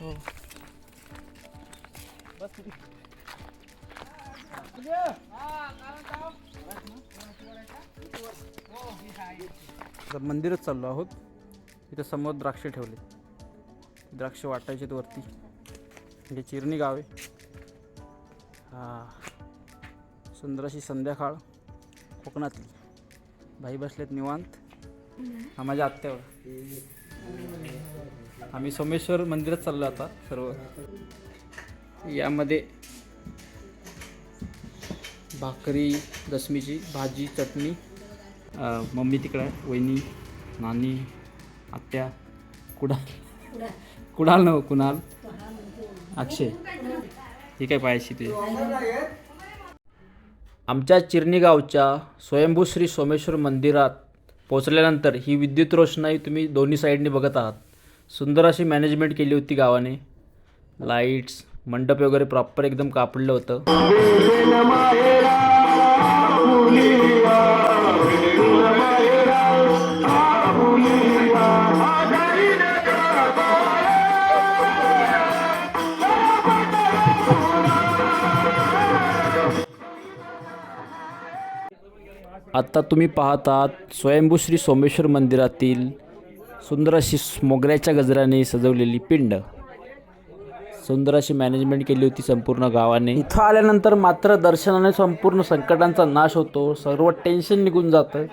हो आता मंदिरच चाललो आहोत. इथं समोर द्राक्ष ठेवले. द्राक्ष वाटायचे वरती. म्हणजे चिरणी गाव आहे. हा. सुंदर अशी संध्याकाळ कोकणातली. भाई बसलेत निवांत. हा माझ्या आत्यावर. आम्ही सोमेश्वर मंदिरात चाललो आता सर्व. यामध्ये भाकरी दशमीची भाजी चटणी मम्मी तिकडं आहे वहिनी नानी आत्या कुडाल कुडाल न कुणाल. अक्षय. ही काय पाहिजे तुझी आमच्या चिरणीगावच्या स्वयंभूश्री स्वयंभू श्री सोमेश्वर मंदिरात पोचल्यानंतर ही विद्युत रोषणाई तुम्ही दोन्ही साईडने बघत आहात. सुंदर अशी मॅनेजमेंट केली होती गावाने. लाईट्स मंडप वगैरे प्रॉपर एकदम कापडलं होतं. आत्ता तुम्ही पाहतात स्वयंभू श्री सोमेश्वर मंदिरातील सुंदर अशी मोगऱ्याच्या गजराने सजवलेली पिंड. सुंदर अशी मॅनेजमेंट केली होती संपूर्ण गावाने. इथं आल्यानंतर मात्र दर्शनाने संपूर्ण संकटांचा नाश होतो. सर्व टेन्शन निघून जातं.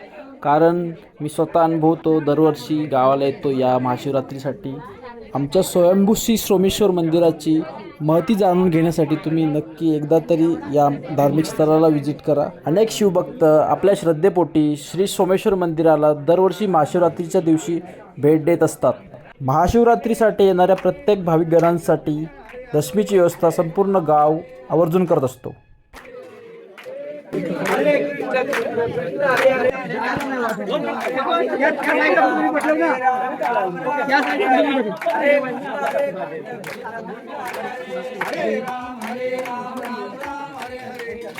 कारण मी स्वतः अनुभवतो दरवर्षी गावाला येतो या महाशिवरात्रीसाठी. आमच्या स्वयंभू श्री सोमेश्वर मंदिराची महती जाणून घेण्यासाठी तुम्ही नक्की एकदा तरी या धार्मिक स्थळाला व्हिजिट करा. अनेक शिवभक्त आपल्या श्रद्धेपोटी श्री सोमेश्वर मंदिराला दरवर्षी महाशिवरात्रीच्या दिवशी भेट देत असतात. महाशिवरात्रीसाठी येणाऱ्या प्रत्येक भाविक घरांसाठी दशमीची व्यवस्था संपूर्ण गाव आवर्जून करत असतो. हरे राम हरे राम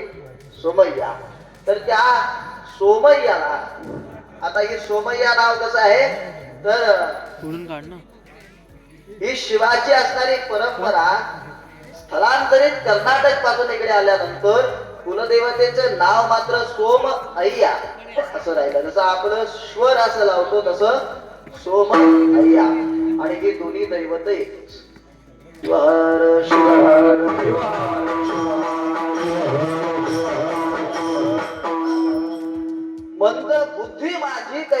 साळूबाई सोमय्या. तर त्या सोमय्याला आता ही सोमय्या नाव कसं आहे? तर सोडून काढ ना. ही शिवाची असणारी परंपरा स्थलांतरित कर्नाटकपासून इकडे आल्यानंतर कुलदेवतेचं नाव मात्र सोम अय्या असं राहिलं. जसं आपलं श्वर असं लावतो तसं सोम अय्या. आणि ही दोन्ही दैवत शिवार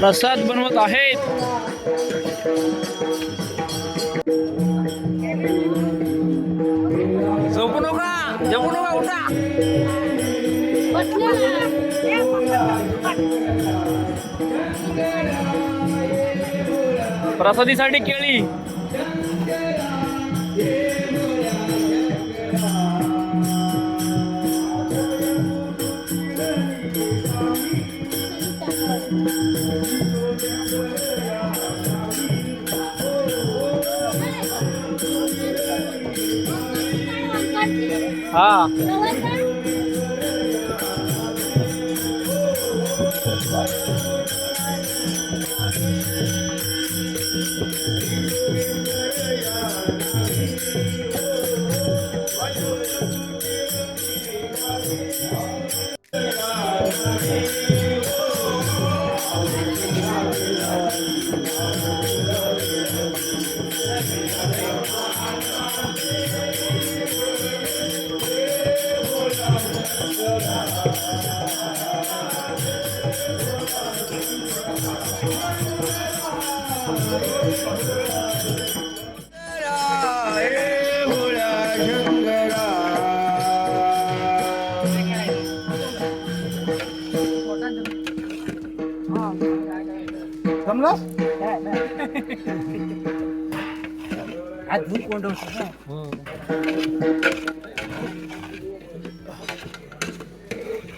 प्रसाद बनवत आहेत. झोपू नका जमू नका उठा. प्रसादीसाठी केळी. हा.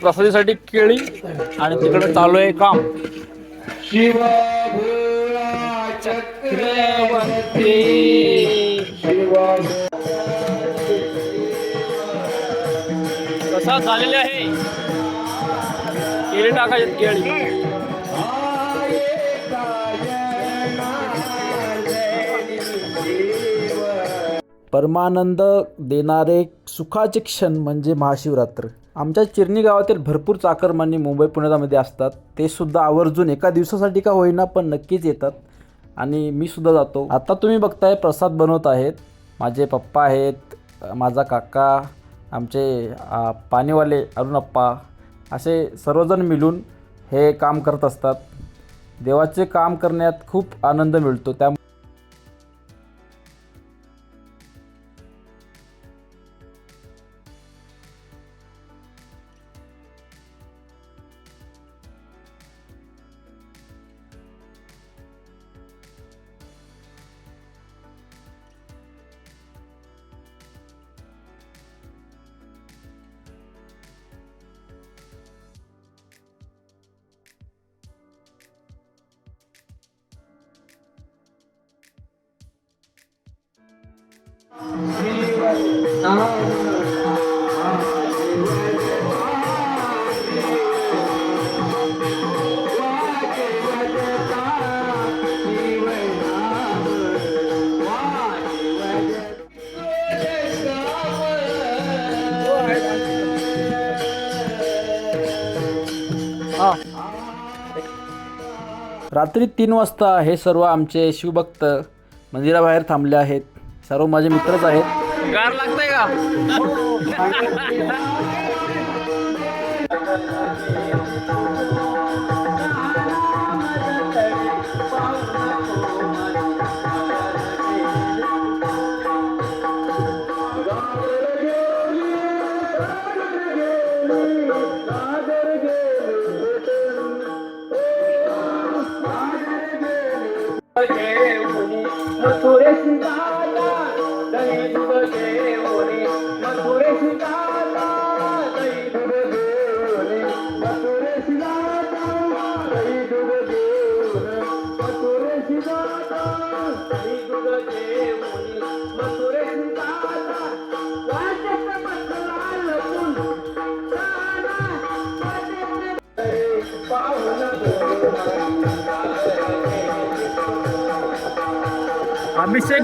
प्रसादीसाठी केळी आणि तिकडे चालू आहे काम. प्रसाद झालेले आहे? केळी टाकायचे केळी. परमानंद देणारे सुखाचे क्षण म्हणजे महाशिवरात्र. आमच्या चिरणी गावातील भरपूर चाकरमानी मुंबई पुण्यामध्ये असतात. ते सुद्धा आवर्जून एका दिवसासाठी का होईना पण नक्कीच येतात. आणि मी सुद्धा जातो. आता तुम्ही बघताय प्रसाद बनवत आहेत. माझे पप्पा आहेत माझा काका आमचे पाणीवाले अरुणप्पा असे सर्वजण मिळून हे काम करत असतात. देवाचे काम करण्यात खूप आनंद मिळतो. त्या रात्री तीन वाजता हे सर्व आमचे शिवभक्त मंदिराबाहेर थांबले आहेत. सर्व माझे मित्रच आहेत. गार लागतंय का? अभिषेक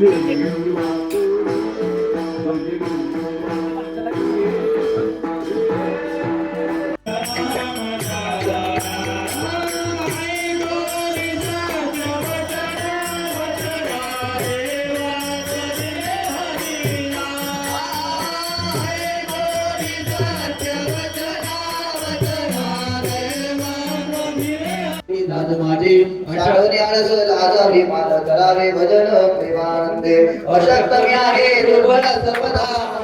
many you. माझी साधने आळस लाज करावे भजन प्रेमानंदे. अशक्त मी आहे दुर्बल सर्वदा.